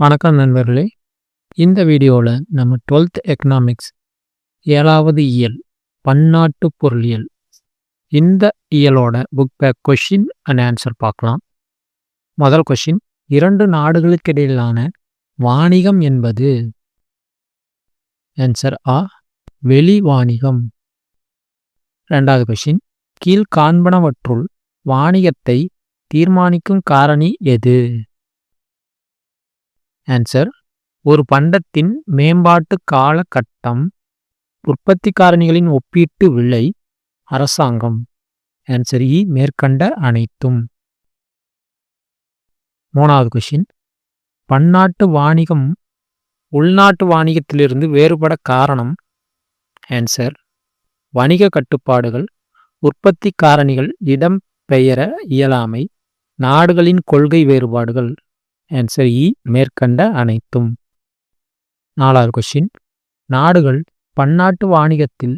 வணக்கம் நண்பர்களே. இந்த வீடியோவில் நம்ம டுவெல்த் எக்கனாமிக்ஸ் ஏழாவது இயல் பன்னாட்டு பொருளியல் இந்த இயலோட book back question and answer பார்க்கலாம். முதல் கொஷின் இரண்டு நாடுகளுக்கிடையிலான வாணிகம் என்பது? ஆன்சர் ஆ வெளி வாணிகம். ரெண்டாவது கொஷின் கீழ்காண்பனவற்றுள் வாணிகத்தை தீர்மானிக்கும் காரணி எது? ஆன்சர் ஒரு பண்டத்தின் மேம்பாட்டு காலகட்டம் உற்பத்தி காரணிகளின் ஒப்பீட்டு விலை அரசாங்கம். ஆன்சர் இ e, மேற்கண்ட அனைத்தும். மூணாவது கொஷின் பன்னாட்டு வாணிகம் உள்நாட்டு வாணிகத்திலிருந்து வேறுபட காரணம். ஆன்சர் வணிக கட்டுப்பாடுகள் உற்பத்தி காரணிகள் இடம் பெயர இயலாமை நாடுகளின் கொள்கை வேறுபாடுகள். ஆன்சர் இ e, மேற்கண்ட அனைத்தும். நாலாவது கொஷின் நாடுகள் பன்னாட்டு வாணிகத்தில்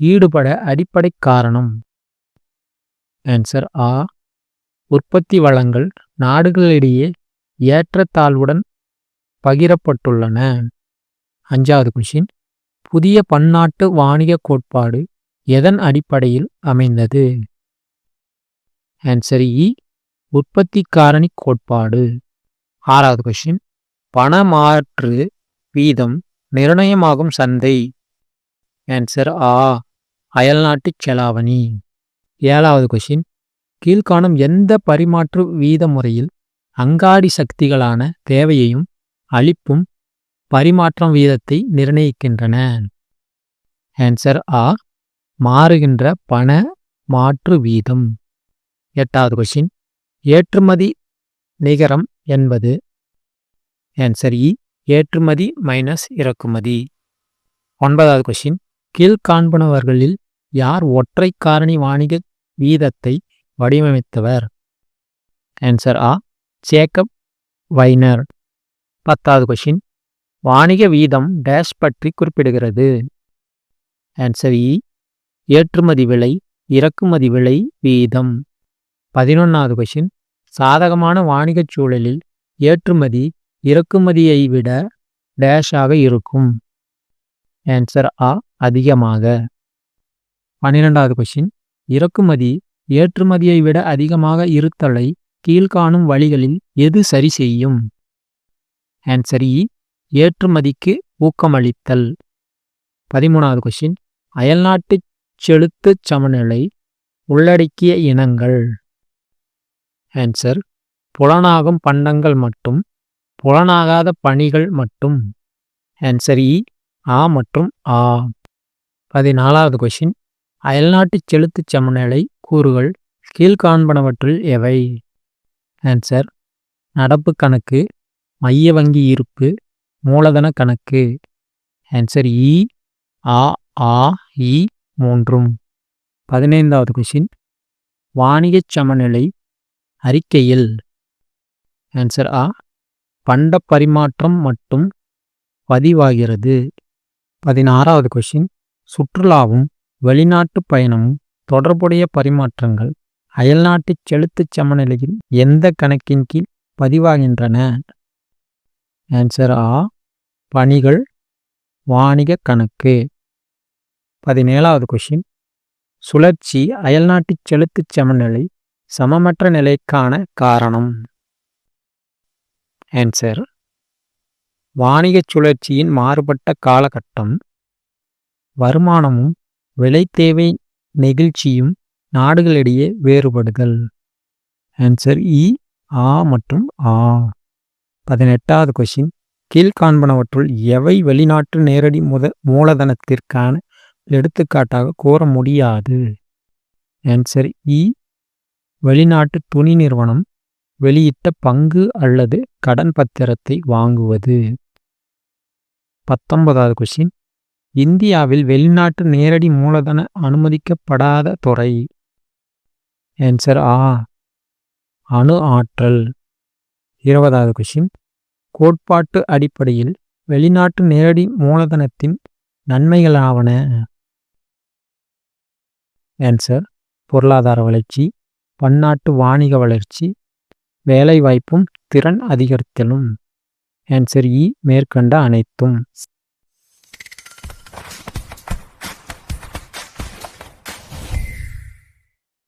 ஈடுபட அடிப்படை காரணம். ஆன்சர் ஆ உற்பத்தி வளங்கள் நாடுகளிடையே ஏற்றத்தாழ்வுடன் பகிரப்பட்டுள்ளன. அஞ்சாவது கொஷின் புதிய பன்னாட்டு வாணிக கோட்பாடு எதன் அடிப்படையில் அமைந்தது? ஆன்சர் இ e. உற்பத்தி காரணி கோட்பாடு. ஆறாவது கொஷின் பணமாற்று வீதம் நிர்ணயமாகும் சந்தை. ஆன்சர் ஆ அயல்நாட்டு செலாவணி. ஏழாவது கொஷின் கீழ்காணும் எந்த பரிமாற்று வீத முறையில் அங்காடி சக்திகளான தேவையையும் அளிப்பும் பரிமாற்றம் வீதத்தை நிர்ணயிக்கின்றன? ஆன்சர் ஆ மாறுகின்ற பண மாற்று வீதம். எட்டாவது கொஷின் ஏற்றுமதி நிகரம் என்பது ஆன்சர் இ e, ஏற்றுமதி மைனஸ் இறக்குமதி. ஒன்பதாவது கொஷின் கீழ்காண்பனவர்களில் யார் ஒற்றை காரணி வாணிக வீதத்தை வடிவமைத்தவர்? ஆன்சர் ஆ ஜேக்கப் வைனர் பத்தாவது கொஷின் வாணிக வீதம் டேஷ் பற்றி குறிப்பிடுகிறது. ஆன்சர் இ e, ஏற்றுமதி விலை இறக்குமதி விலை வீதம். பதினொன்றாவது கொஷின் சாதகமான வாணிகச் சூழலில் ஏற்றுமதி இறக்குமதியை விட டேஷாக இருக்கும். ஆன்சர் ஆ அதிகமாக. பன்னிரெண்டாவது கொஷின் இறக்குமதி ஏற்றுமதியை விட அதிகமாக இருத்தலை கீழ்காணும் வழிகளில் எது சரி செய்யும்? ஆன்சர் இ e, ஏற்றுமதிக்கு ஊக்கமளித்தல். பதிமூணாவது கொஷின் அயல்நாட்டு செலுத்துச் சமநிலை உள்ளடக்கிய இனங்கள். ஆன்சர் புலனாகும் பண்டங்கள் மட்டும் புலனாகாத பணிகள் மட்டும். ஆன்சர் இ e, ஆ மற்றும் ஆ. பதினாலாவது கொஷின் அயல்நாட்டு செலுத்து சமநிலை கூறுகள் கீழ்காண்பனவற்றில் எவை? ஆன்சர் நடப்பு கணக்கு மைய வங்கி இருப்பு மூலதன கணக்கு. ஆன்சர் இ e, ஆ ஆ இ மூன்றும். பதினைந்தாவது கொஷின் வாணிகச் சமநிலை அறிக்கையில் ஆன்சர் ஆ பண்ட பரிமாற்றம் மட்டும் பதிவாகிறது. பதினாறாவது கொஷின் சுற்றுலாவும் வெளிநாட்டு பயணமும் தொடர்புடைய பரிமாற்றங்கள் அயல்நாட்டு செலுத்துச் சமநிலையில் எந்த கணக்கின் கீழ் பதிவாகின்றன? ஆன்சர் ஆ பணிகள் வாணிக கணக்கு. பதினேழாவது கொஷின் சுழற்சி அயல்நாட்டு செலுத்துச் சமநிலை சமமற்ற நிலைக்கான காரணம். ஆன்சர் வாணிகச் சுழற்சியின் மாறுபட்ட காலகட்டம். வருமானமும் விலை தேவை நெகிழ்ச்சியும் நாடுகளிடையே வேறுபடுதல். ஆன்சர் இ e, ஆ மற்றும் ஆ. பதினெட்டாவது கொஷின் கீழ்காண்பனவற்றுள் எவை வெளிநாட்டு நேரடி முத மூலதனத்திற்கான எடுத்துக்காட்டாக கூற முடியாது? ஆன்சர் இ e, வெளிநாட்டு துணி நிறுவனம் வெளியிட்ட பங்கு அல்லது கடன் பத்திரத்தை வாங்குவது. பத்தொன்பதாவது கொஷின் இந்தியாவில் வெளிநாட்டு நேரடி மூலதன அனுமதிக்கப்படாத துறை. ஆன்சர் ஆ அணு ஆற்றல். இருபதாவது கொஷின் கோட்பாட்டு அடிப்படையில் வெளிநாட்டு நேரடி மூலதனத்தின் நன்மைகளாவன? ஆன்சர் பொருளாதார வளர்ச்சி. பன்னாட்டு வாணிக வளர்ச்சி வேலைவாய்ப்பும் திறன் அதிகரித்தலும். ஆன்சர் இ e, மேற்கண்ட அனைத்தும்.